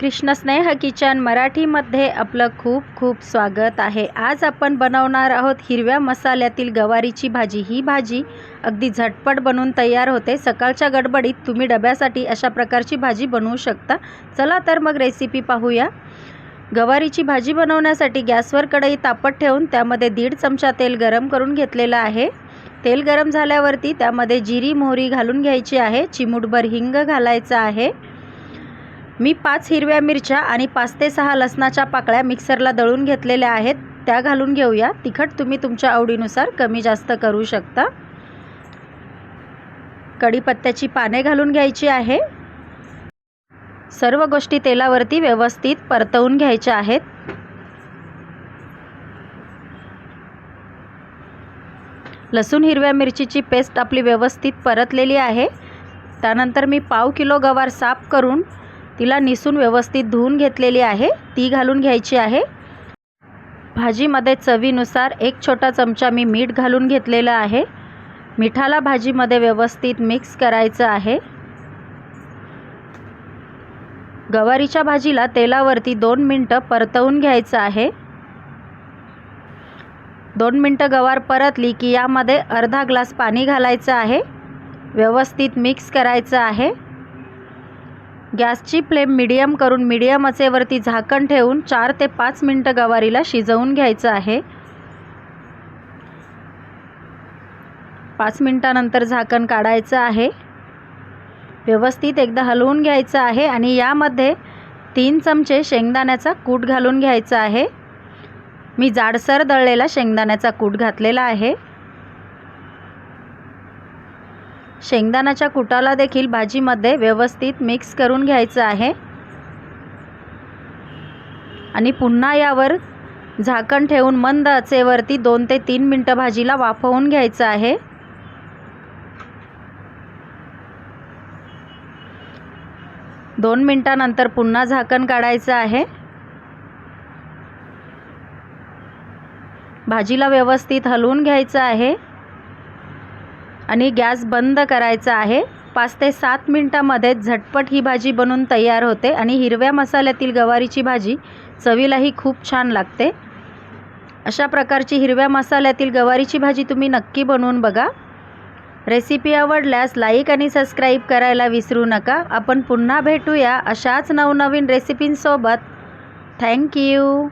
कृष्ण स्नेह किचन मराठीमध्ये आपलं खूप खूप स्वागत आहे. आज आपण बनवणार आहोत हिरव्या मसाल्यातील गवारीची भाजी. ही भाजी अगदी झटपट बनवून तयार होते. सकाळच्या गडबडीत तुम्ही डब्यासाठी अशा प्रकारची भाजी बनवू शकता. चला तर मग रेसिपी पाहूया. गवारीची भाजी बनवण्यासाठी गॅसवर कढई तापत ठेवून त्यामध्ये दीड चमचा तेल गरम करून घेतलेलं आहे. तेल गरम झाल्यावरती त्यामध्ये जिरी मोहरी घालून घ्यायची आहे. चिमूटभर हिंग घालायचं आहे. मी पाच हिरव्या मिरच्या आणि पाच ते सहा लसणाच्या पाकळ्या मिक्सरला दळून घेतलेल्या आहेत. त्या घालून घेऊया. तिखट तुम्ही तुमच्या आवडीनुसार कमी जास्त करू शकता. कढीपत्त्याची पाने घालून घ्यायची आहे. सर्व गोष्टी तेलावरती व्यवस्थित परतवून घ्यायच्या आहेत. लसूण हिरव्या मिरचीची पेस्ट आपली व्यवस्थित परतलेली आहे. त्यानंतर मी पाव किलो गवार साफ करून तिला निसून व्यवस्थित धुवून घेतलेली आहे. ती घालून घ्यायची आहे. भाजीमध्ये चवीनुसार एक छोटा चमचा मी मीठ घालून घेतलेलं आहे. मिठाला भाजीमध्ये व्यवस्थित मिक्स करायचं आहे. गवारीच्या भाजीला तेलावरती दोन मिनटं परतवून घ्यायचं आहे. दोन मिनटं गवार परतली की यामध्ये अर्धा ग्लास पाणी घालायचं आहे. व्यवस्थित मिक्स करायचं आहे. गॅसची फ्लेम मिडियम करून मिडियम असेवरती झाकण ठेवून चार ते पाच मिनटं गवारीला शिजवून घ्यायचं आहे. पाच मिनटानंतर झाकण काढायचं आहे. व्यवस्थित एकदा हलवून घ्यायचं आहे आणि यामध्ये तीन चमचे शेंगदाण्याचा कूट घालून घ्यायचा आहे. मी जाडसर दळलेला शेंगदाण्याचा कूट घातलेला आहे. शेंगदाण्याच्या कुटाला देखील भाजीमध्ये व्यवस्थित मिक्स करून घ्यायचं आहे. आणि पुन्हा यावर झाकण ठेवून मंद आचेवरती दोन ते तीन मिनटं भाजीला वाफवून घ्यायचं आहे. दोन मिनटानंतर पुन्हा झाकण काढायचं आहे. भाजीला व्यवस्थित हलवून घ्यायचं आहे. आणि गॅस बंद करायचा आहे. पाच ते सात मिनटामध्ये झटपट ही भाजी बनून तयार होते आणि हिरव्या मसाल्यातील गवारीची भाजी चवीलाही खूप छान लागते. अशा प्रकारची हिरव्या मसाल्यातील गवारीची भाजी तुम्ही नक्की बनवून बघा. रेसिपी आवडल्यास लाईक आणि सबस्क्राईब करायला विसरू नका. आपण पुन्हा भेटूया अशाच नवनवीन रेसिपींसोबत. थँक्यू